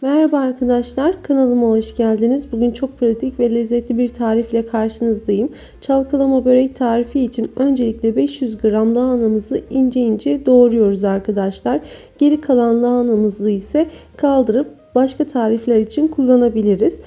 Merhaba arkadaşlar, kanalıma hoş geldiniz. Bugün çok pratik ve lezzetli bir tarifle karşınızdayım. Çalkalama börek tarifi için öncelikle 500 gram lahanamızı ince ince doğruyoruz arkadaşlar. Geri kalan lahanamızı ise kaldırıp başka tarifler için kullanabiliriz.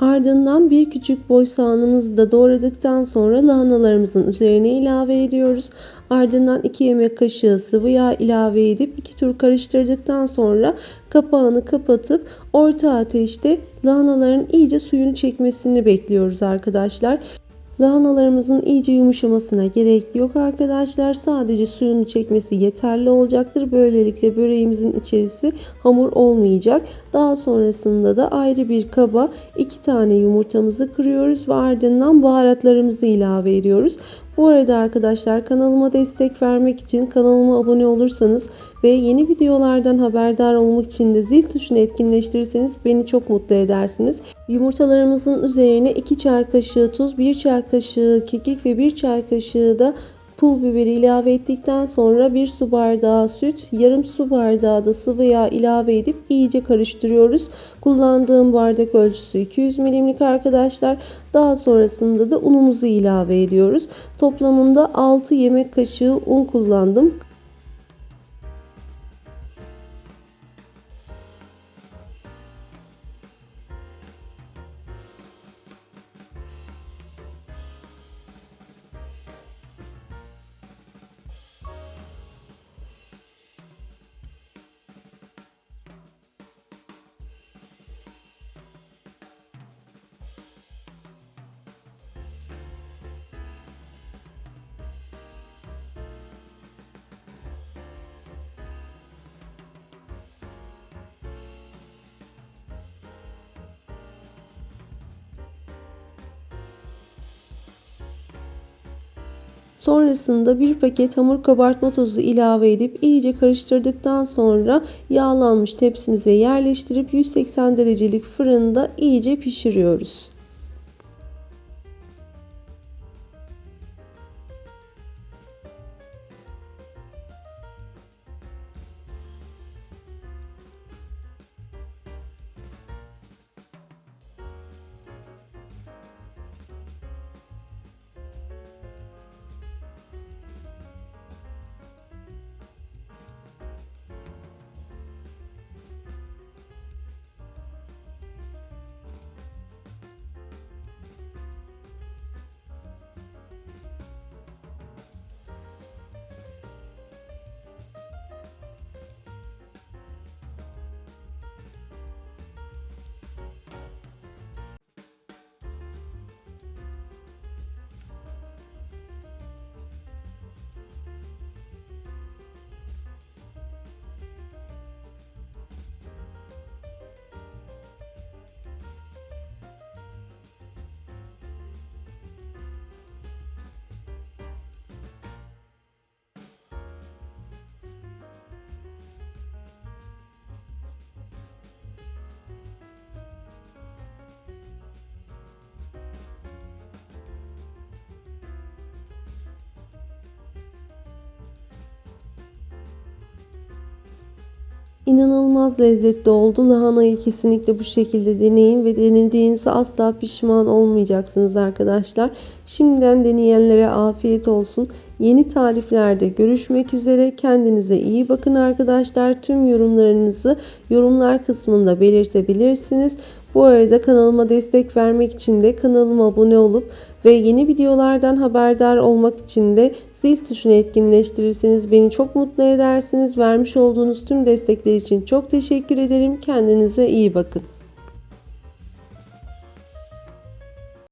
Ardından bir küçük boy soğanımızı da doğradıktan sonra lahanalarımızın üzerine ilave ediyoruz. Ardından 2 yemek kaşığı sıvı yağ ilave edip 2 tur karıştırdıktan sonra kapağını kapatıp orta ateşte lahanaların iyice suyunu çekmesini bekliyoruz arkadaşlar. Lahanalarımızın iyice yumuşamasına gerek yok arkadaşlar. Sadece suyunu çekmesi yeterli olacaktır. Böylelikle böreğimizin içerisi hamur olmayacak. Daha sonrasında da ayrı bir kaba iki tane yumurtamızı kırıyoruz ve ardından baharatlarımızı ilave ediyoruz. Bu arada arkadaşlar kanalıma destek vermek için kanalıma abone olursanız ve yeni videolardan haberdar olmak için de zil tuşunu etkinleştirirseniz beni çok mutlu edersiniz. Yumurtalarımızın üzerine 2 çay kaşığı tuz, 1 çay kaşığı kekik ve 1 çay kaşığı da pul biberi ilave ettikten sonra 1 su bardağı süt, yarım su bardağı da sıvı yağ ilave edip iyice karıştırıyoruz. Kullandığım bardak ölçüsü 200 milimlik arkadaşlar. Daha sonrasında da unumuzu ilave ediyoruz. Toplamında 6 yemek kaşığı un kullandım. Sonrasında bir paket hamur kabartma tozu ilave edip iyice karıştırdıktan sonra yağlanmış tepsimize yerleştirip 180 derecelik fırında iyice pişiriyoruz. İnanılmaz lezzetli oldu. Lahanayı kesinlikle bu şekilde deneyin ve denediğinizde asla pişman olmayacaksınız arkadaşlar. Şimdiden deneyenlere afiyet olsun. Yeni tariflerde görüşmek üzere. Kendinize iyi bakın arkadaşlar. Tüm yorumlarınızı yorumlar kısmında belirtebilirsiniz. Bu arada kanalıma destek vermek için de kanalıma abone olup ve yeni videolardan haberdar olmak için de zil tuşunu etkinleştirirseniz beni çok mutlu edersiniz. Vermiş olduğunuz tüm destekler için çok teşekkür ederim. Kendinize iyi bakın.